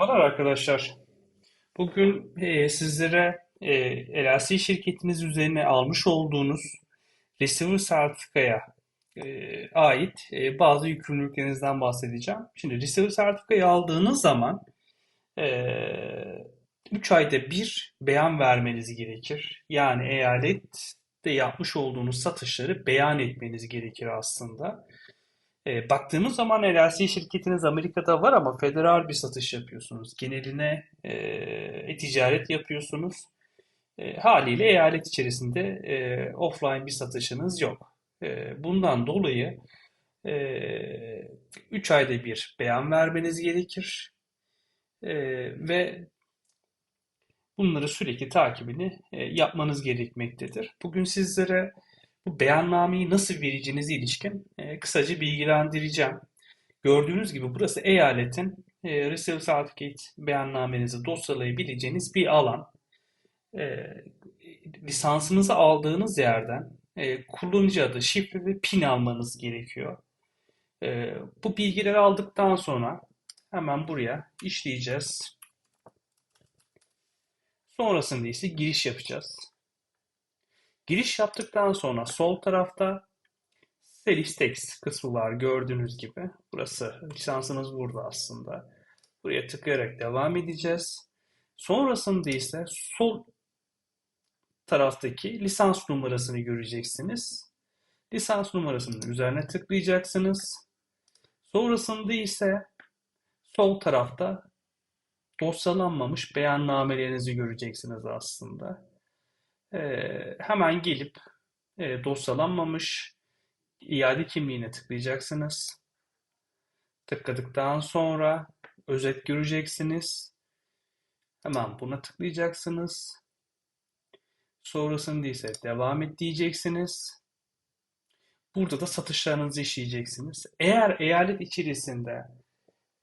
Merhabalar arkadaşlar. Bugün e, sizlere e, LLC şirketiniz üzerine almış olduğunuz receiver sertifikaya e, ait e, bazı yükümlülüklerinizden bahsedeceğim. Şimdi receiver sertifikayı aldığınız zaman e, 3 ayda bir beyan vermeniz gerekir. Yani eyalette yapmış olduğunuz satışları beyan etmeniz gerekir aslında. E, baktığımız zaman LLC şirketiniz Amerika'da var ama federal bir satış yapıyorsunuz. Geneline e, e-ticaret yapıyorsunuz. E, haliyle eyalet içerisinde e, offline bir satışınız yok. E, bundan dolayı e, 3 ayda bir beyan vermeniz gerekir. E, ve bunları sürekli takibini e, yapmanız gerekmektedir. Bugün sizlere bu beyannameyi nasıl vereceğinize ilişkin e, kısaca bilgilendireceğim. Gördüğünüz gibi burası eyaletin e, Receive Certificate beyannamenizi dosyalayabileceğiniz bir alan. E, lisansınızı aldığınız yerden e, kullanıcı adı, şifre ve pin almanız gerekiyor. E, bu bilgileri aldıktan sonra hemen buraya işleyeceğiz. Sonrasında ise giriş yapacağız. Giriş yaptıktan sonra sol tarafta Selix Text kısmı var gördüğünüz gibi. Burası lisansınız burada aslında. Buraya tıklayarak devam edeceğiz. Sonrasında ise sol taraftaki lisans numarasını göreceksiniz. Lisans numarasının üzerine tıklayacaksınız. Sonrasında ise sol tarafta dosyalanmamış beyannamelerinizi göreceksiniz aslında hemen gelip e, dosyalanmamış iade kimliğine tıklayacaksınız. Tıkladıktan sonra özet göreceksiniz. Hemen buna tıklayacaksınız. Sonrasında ise devam et diyeceksiniz. Burada da satışlarınızı işleyeceksiniz. Eğer eyalet içerisinde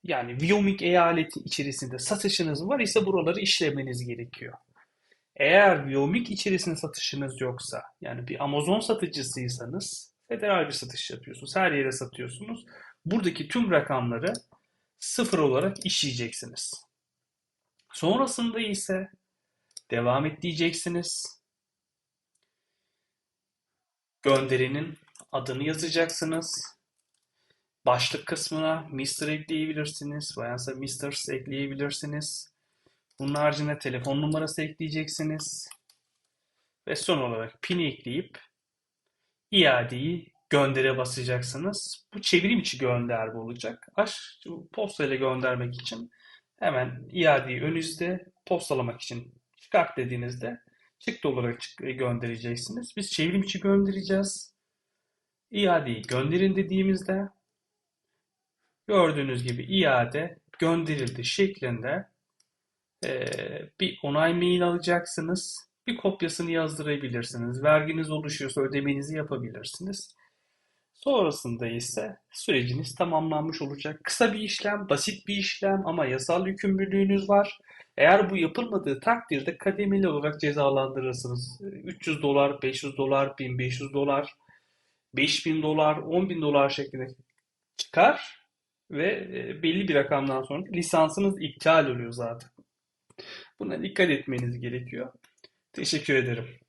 yani Wyoming eyaleti içerisinde satışınız var ise buraları işlemeniz gerekiyor. Eğer Vyomik içerisinde satışınız yoksa, yani bir Amazon satıcısıysanız federal bir satış yapıyorsunuz. Her yere satıyorsunuz. Buradaki tüm rakamları sıfır olarak işleyeceksiniz. Sonrasında ise devam et diyeceksiniz. Gönderinin adını yazacaksınız. Başlık kısmına Mr. ekleyebilirsiniz. Bayansa Mr. ekleyebilirsiniz. Bunun haricinde telefon numarası ekleyeceksiniz. Ve son olarak pini ekleyip iadeyi göndere basacaksınız. Bu çevrim içi gönderme olacak. Aş, postayla göndermek için hemen iadeyi önünüzde postalamak için çıkart dediğinizde çıktı olarak göndereceksiniz. Biz çevrim içi göndereceğiz. İadeyi gönderin dediğimizde gördüğünüz gibi iade gönderildi şeklinde ee, bir onay mail alacaksınız. Bir kopyasını yazdırabilirsiniz. Verginiz oluşuyorsa ödemenizi yapabilirsiniz. Sonrasında ise süreciniz tamamlanmış olacak. Kısa bir işlem, basit bir işlem ama yasal yükümlülüğünüz var. Eğer bu yapılmadığı takdirde kademeli olarak cezalandırırsınız. 300 dolar, 500 dolar, 1500 dolar, 5000 dolar, 10.000 dolar şeklinde çıkar ve e, belli bir rakamdan sonra lisansınız iptal oluyor zaten. Buna dikkat etmeniz gerekiyor. Teşekkür ederim.